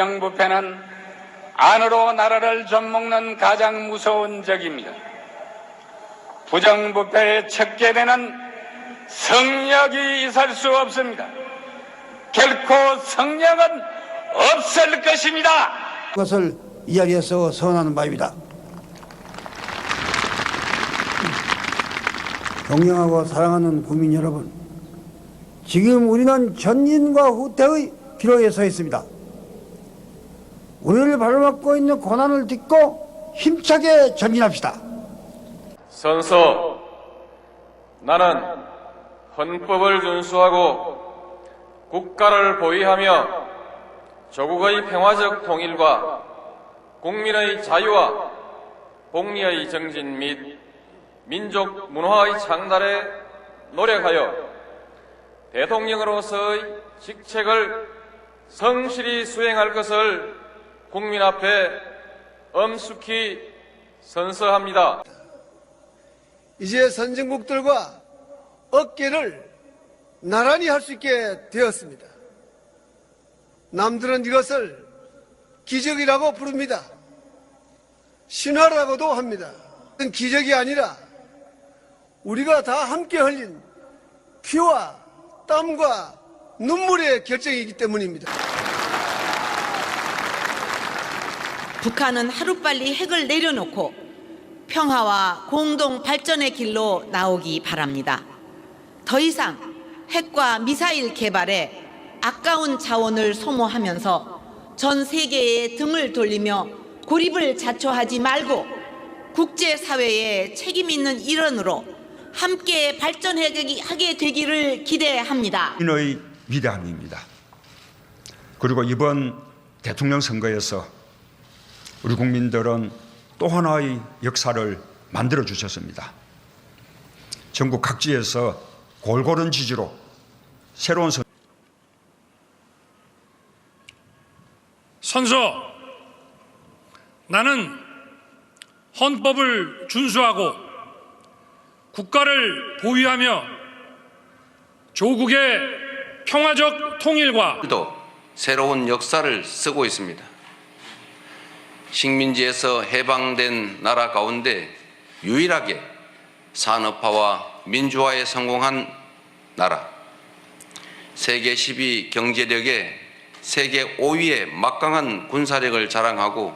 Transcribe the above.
부정부패는 안으로 나라를 좀먹는 가장 무서운 적입니다. 부정부패의 첫 계대는 성력이 있을 수 없습니다. 결코 성력은 없을 것입니다. 것을 이야기해서 선언하는 바입니다. 존경하고 사랑하는 국민 여러분, 지금 우리는 전인과 후퇴의 기로에 서 있습니다. 우리를 발로막고 있는 고난을 딛고 힘차게 전진합시다. 선서 나는 헌법을 준수하고 국가를 보위하며 조국의 평화적 통일과 국민의 자유와 복리의 정진 및 민족 문화의 창달에 노력하여 대통령으로서의 직책을 성실히 수행할 것을 국민 앞에 엄숙히 선서합니다. 이제 선진국들과 어깨를 나란히 할 수 있게 되었습니다. 남들은 이것을 기적이라고 부릅니다. 신화라고도 합니다. 기적이 아니라 우리가 다 함께 흘린 피와 땀과 눈물의 결정이기 때문입니다. 북한은 하루빨리 핵을 내려놓고 평화와 공동 발전의 길로 나오기 바랍니다. 더 이상 핵과 미사일 개발에 아까운 자원을 소모하면서 전 세계에 등을 돌리며 고립을 자초하지 말고 국제사회에 책임 있는 일원으로 함께 발전하게 되기를 기대합니다. 인의 위대함입니다. 그리고 이번 대통령 선거에서 우리 국민들은 또 하나의 역사를 만들어 주셨습니다. 전국 각지에서 골고른 지지로 새로운 선 선서 나는 헌법을 준수하고 국가를 보위하며 조국의 평화적 통일과 도 새로운 역사를 쓰고 있습니다. 식민지에서 해방된 나라 가운데 유일하게 산업화와 민주화에 성공한 나라. 세계 10위 경제력에 세계 5위의 막강한 군사력을 자랑하고